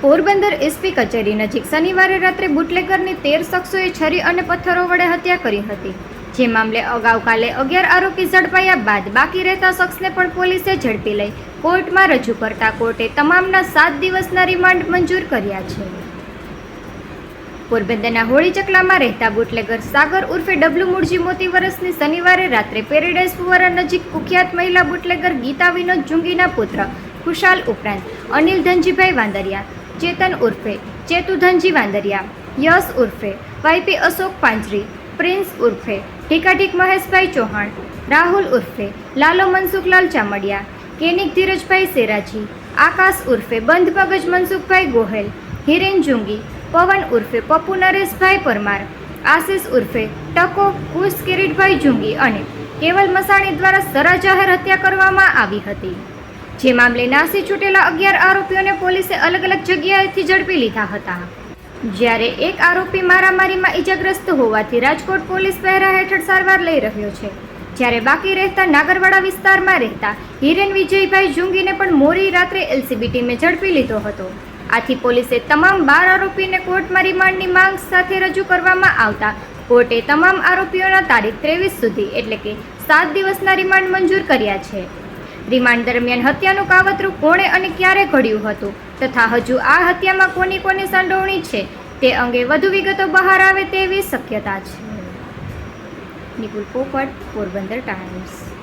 Porbandar SP કચેરી નજીક શનિવારે રાત્રે બુટલેગરની તેર શખ્સોએ છરી અને પથ્થરો વડે હત્યા કરી હતી. જે મામલે અગાઉ કાલે અગિયાર આરોપી ઝડપાયા બાદ બાકી રહેતા શખ્સને પણ પોલીસે ઝડપી લઈ કોર્ટમાં રજૂ કરતા કોર્ટે તમામના સાત દિવસના રિમાન્ડ મંજૂર કર્યા છે. પોરબંદરના હોળી ચકલામાં રહેતા બુટલેગર સાગર ઉર્ફે ડબલુ મૂળજી મોતી વર્ષની શનિવારે રાત્રે પેરેડાઇઝ ફુવારા નજીક કુખ્યાત મહિલા બુટલેગર ગીતા વિનોદ જુંગીના પુત્ર ખુશાલ ઉપરાંત અનિલ ધનજીભાઈ વાંદરિયા ચેતન ઉર્ફે ચેતુધનજી વાંદરિયા યશ ઉર્ફે વાયપી અશોક પાંજરી પ્રિન્સ ઉર્ફે ઠીકાઠીક મહેશભાઈ ચૌહાણ રાહુલ ઉર્ફે લાલો મનસુખલાલ ચામડિયા કેનિક ધીરજભાઈ સેરાજી આકાશ ઉર્ફે બંધ પગજ મનસુખભાઈ ગોહેલ હિરેન જુંગી પવન ઉર્ફે પપ્પુ નરેશભાઈ પરમાર આશિષ ઉર્ફે ટકો કુશ કિરીટભાઈ જુંગી અને કેવલ મસાણી દ્વારા સરા જાહેર હત્યા કરવામાં આવી હતી. જે મામલે નાસી છૂટેલા અગિયાર આરોપીઓને પોલીસે અલગ અલગ જગ્યાએથી ઝડપી લીધા હતા. જ્યારે એક આરોપી મારામારીમાં ઈજાગ્રસ્ત હોવાથી રાજકોટ પોલીસ પહેરા હેઠળ સારવાર લઈ રહ્યો છે. જ્યારે બાકી રહેતા નાગરવાડા વિસ્તારમાં રહેતા હિરેન વિજયભાઈ જુંગીને પણ મોડી રાત્રે એલસીબી ટીમે ઝડપી લીધો હતો. આથી પોલીસે તમામ બાર આરોપીને કોર્ટમાં રિમાન્ડની માંગ સાથે રજૂ કરવામાં આવતા કોર્ટે તમામ આરોપીઓના તારીખ ત્રેવીસ સુધી એટલે કે સાત દિવસના રિમાન્ડ મંજૂર કર્યા છે. રિમાન્ડ દરમિયાન હત્યાનું કાવતરું કોણે અને ક્યારે ઘડ્યું હતું? તથા હજુ આ હત્યામાં કોની કોની સંડોવણી છે? તે અંગે વધુ વિગતો બહાર આવે તેવી શક્યતા છે. નિકુલ પોપટ, પોરબંદર ટાઈમ્સ.